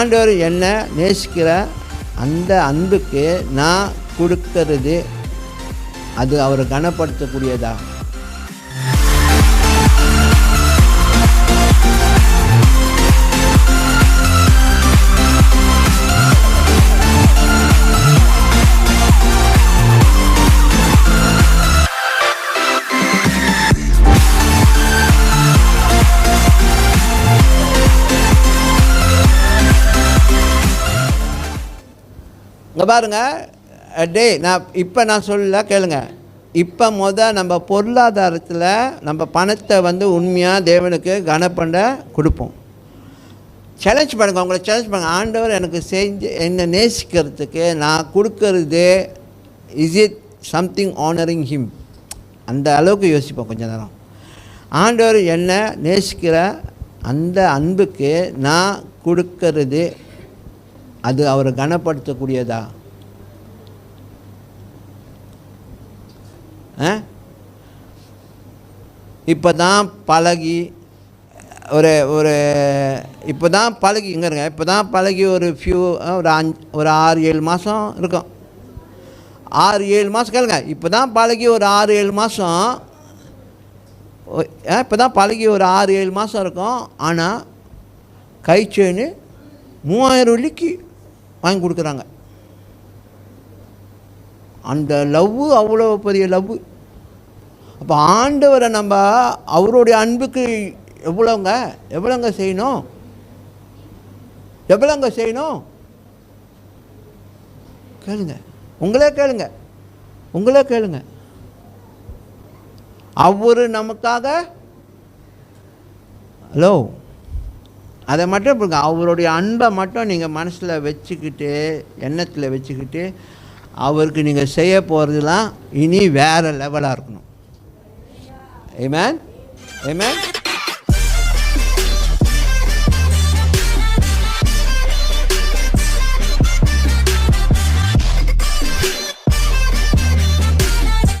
ஆண்டவர் என்ன நேசிக்கிற அந்த அன்புக்கு நான் கொடுக்கறது அது அவரை கனப்படுத்தக்கூடியதா? இங்கே பாருங்கள் டே நான் இப்போ நான் சொல்லல கேளுங்க. இப்போ முத நம்ம பொருளாதாரத்தில் நம்ம பணத்தை வந்து உண்மையாக தேவனுக்கு கனப்பண்ட கொடுப்போம். சேலஞ்ச் பண்ணுங்கள் உங்களை சேலஞ்ச் பண்ணுங்கள் ஆண்டவர் எனக்கு செஞ்சு என்னை நேசிக்கிறதுக்கு நான் கொடுக்கறது is it something honouring him அந்த அளவுக்கு யோசிப்போம் கொஞ்ச நேரம். ஆண்டவர் என்ன நேசிக்கிற அந்த அன்புக்கு நான் கொடுக்கறது அது அவரை கனப்படுத்தக்கூடியதா? இப்போ தான் பழகி ஒரு ஒரு இப்போ தான் பழகி இங்கே இருங்க. இப்போ தான் பழகி ஒரு ஃபியூ ஒரு அஞ்சு ஒரு ஆறு ஏழு மாதம் இருக்கும். ஆறு ஏழு மாதம் கேளுங்க. இப்போ தான் பழகி ஒரு ஆறு ஏழு மாதம் இப்போ தான் பழகி ஒரு ஆறு ஏழு மாதம் இருக்கும். ஆனால் கை செயின் மூவாயிரம் வெள்ளிக்கு வாங்கி கொடுக்குறாங்க. அந்த லவ்வு அவ்வளோ பெரிய லவ். அப்போ ஆண்டவரை நம்ம அவருடைய அன்புக்கு எவ்வளோங்க எவ்வளோங்க செய்யணும்? எவ்வளோங்க செய்யணும்? கேளுங்க. உங்களே கேளுங்க. உங்களே கேளுங்க. அவர் நமக்காக ஹலோ அதை மட்டும் இப்ப அவருடைய அன்பை மட்டும் நீங்கள் மனசில் வச்சுக்கிட்டு எண்ணத்தில் வச்சுக்கிட்டு அவருக்கு நீங்கள் செய்ய போகிறதுலாம் இனி வேறு லெவலாக இருக்கணும். Amen? Amen?